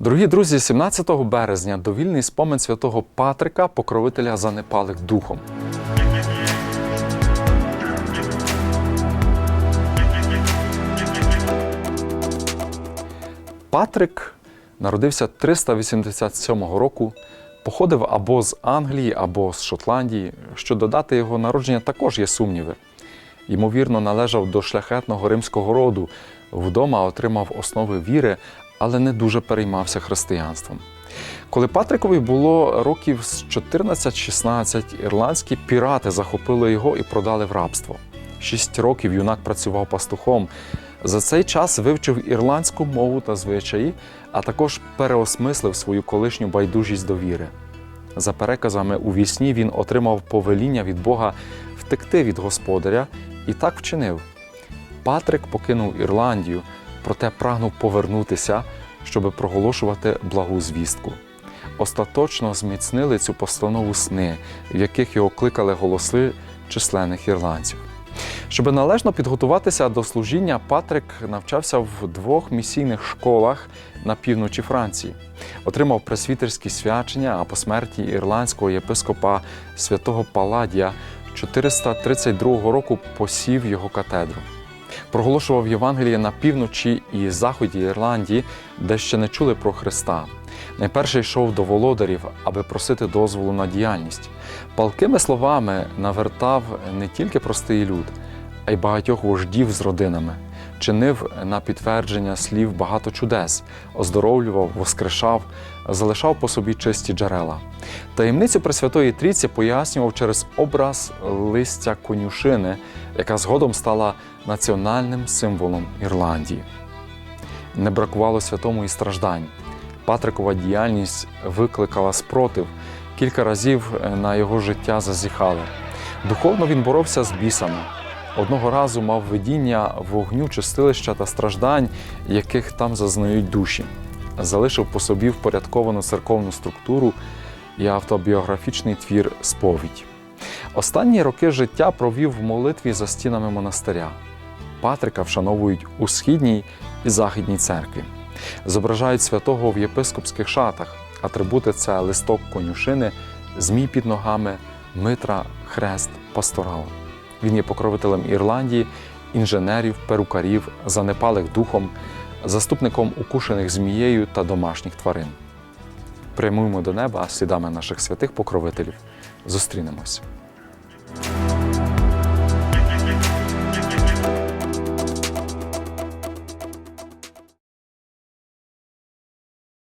Дорогі друзі, 17 березня довільний спомин святого Патрика, покровителя занепалих духом. Патрик народився 387 року, походив або з Англії, або з Шотландії. Щодо дати його народження також є сумніви. Ймовірно, належав до шляхетного римського роду, вдома отримав основи віри, але не дуже переймався християнством. Коли Патрикові було років з 14-16, ірландські пірати захопили його і продали в рабство. Шість років юнак працював пастухом. За цей час вивчив ірландську мову та звичаї, а також переосмислив свою колишню байдужість до віри. За переказами у вісні він отримав повеління від Бога втекти від господаря і так вчинив. Патрик покинув Ірландію, проте прагнув повернутися, щоб проголошувати благу звістку. Остаточно зміцнили цю постанову сни, в яких його кликали голоси численних ірландців. Щоб належно підготуватися до служіння, Патрик навчався в двох місійних школах на півночі Франції, отримав пресвітерські свячення, а по смерті ірландського єпископа святого Паладія 432 року посів його катедру. Проголошував Євангеліє на півночі і заході Ірландії, де ще не чули про Христа. Найперше йшов до володарів, аби просити дозволу на діяльність. Палкими словами навертав не тільки простий люд, а й багатьох вождів з родинами. Чинив на підтвердження слів багато чудес, оздоровлював, воскрешав, залишав по собі чисті джерела. Таємницю Пресвятої Трійці пояснював через образ листя конюшини, яка згодом стала національним символом Ірландії. Не бракувало святому і страждань. Патрикова діяльність викликала спротив. Кілька разів на його життя зазіхали. Духовно він боровся з бісами. Одного разу мав видіння вогню, чистилища та страждань, яких там зазнають душі. Залишив по собі впорядковану церковну структуру і автобіографічний твір Сповідь. Останні роки життя провів в молитві за стінами монастиря. Патрика вшановують у східній і західній церкві. Зображають святого в єпископських шатах. Атрибути це листок конюшини, змій під ногами, митра, хрест, пасторал. Він є покровителем Ірландії, інженерів, перукарів, занепалих духом, заступником укушених змією та домашніх тварин. Прямуємо до неба слідами наших святих покровителів. Зустрінемось.